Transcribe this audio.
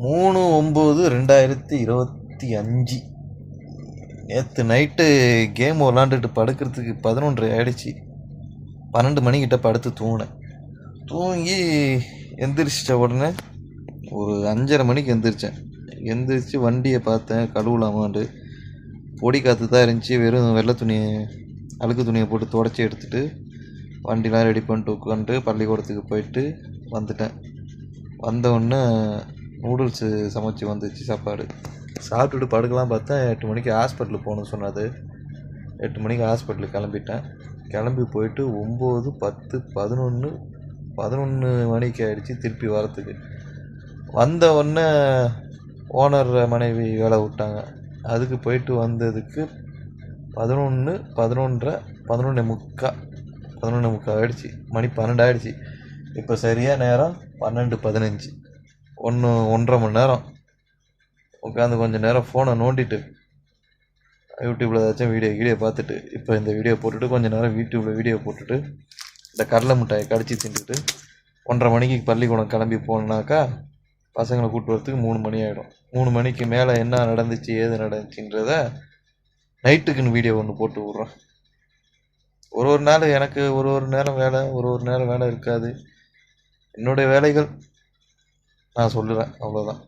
மூணு ஒம்பது ரெண்டாயிரத்தி இருபத்தி அஞ்சு. நேற்று நைட்டு கேம் விளாண்டுட்டு படுக்கிறதுக்கு பதினொன்றரை ஆயிடுச்சு. பன்னெண்டு மணிக்கிட்ட படுத்து தூங்கினேன். தூங்கி எந்திரிச்சிட்ட உடனே ஒரு அஞ்சரை மணிக்கு எந்திரிச்சேன். எந்திரிச்சு வண்டியை பார்த்தேன் கழுவலாமான்ட்டு. பொடி காற்று தான் இருந்துச்சு. வெறும் வெள்ளை துணியை அழுக்கு துணியை போட்டு துடச்சி எடுத்துட்டு வண்டிலாம் ரெடி பண்ணிட்டு உட்காந்துட்டு பள்ளிக்கூடத்துக்கு போயிட்டு வந்துட்டேன். வந்தவுடனே நூடுல்ஸு சமைச்சு வந்துச்சு சாப்பாடு. சாப்பிட்டுட்டு படுக்கலாம் பார்த்தா எட்டு மணிக்கு ஹாஸ்பிட்டலுக்கு போகணும்னு சொன்னது எட்டு மணிக்கு ஹாஸ்பிட்டலுக்கு கிளம்பிட்டேன். கிளம்பி போயிட்டு ஒம்பது பத்து பதினொன்று பதினொன்று மணிக்கு ஆகிடுச்சு திருப்பி வரத்துக்கு. வந்த உடனே ஓனர் மனைவி வேலை விட்டாங்க. அதுக்கு போயிட்டு வந்ததுக்கு பதினொன்று பதினொன்றரை பதினொன்று முக்கா பதினொன்று முக்கா ஆகிடுச்சி மணி பன்னெண்டு ஆகிடுச்சி இப்போ சரியாக நேரம் பன்னெண்டு பதினஞ்சு. ஒன்று ஒன்றரை மணி நேரம். உட்காந்து கொஞ்சம் நேரம் ஃபோனை நோண்டிட்டு யூடியூப்பில் ஏதாச்சும் வீடியோ வீடியோ பார்த்துட்டு இப்போ இந்த வீடியோ போட்டுட்டு கொஞ்சம் நேரம் யூடியூப்பில் வீடியோ போட்டுட்டு இந்த கடலை மிட்டாயை கடிச்சு தின்றுட்டு ஒன்றரை மணிக்கு பள்ளிக்கூடம் கிளம்பி போனாக்கா பசங்களை கூப்பிட்டு வரத்துக்கு மூணு மணி ஆகிடும் மூணு மணிக்கு மேலே என்ன நடந்துச்சு ஏது நடந்துச்சுன்றத நைட்டுக்குன்னு வீடியோ ஒன்று போட்டு விட்றோம். ஒரு ஒரு நாள் எனக்கு ஒரு ஒரு நேரம் வேலை ஒரு ஒரு நேரம் வேலை இருக்காது. என்னுடைய வேலைகள் நான் சொல்லுறேன் அவ்வளோதான்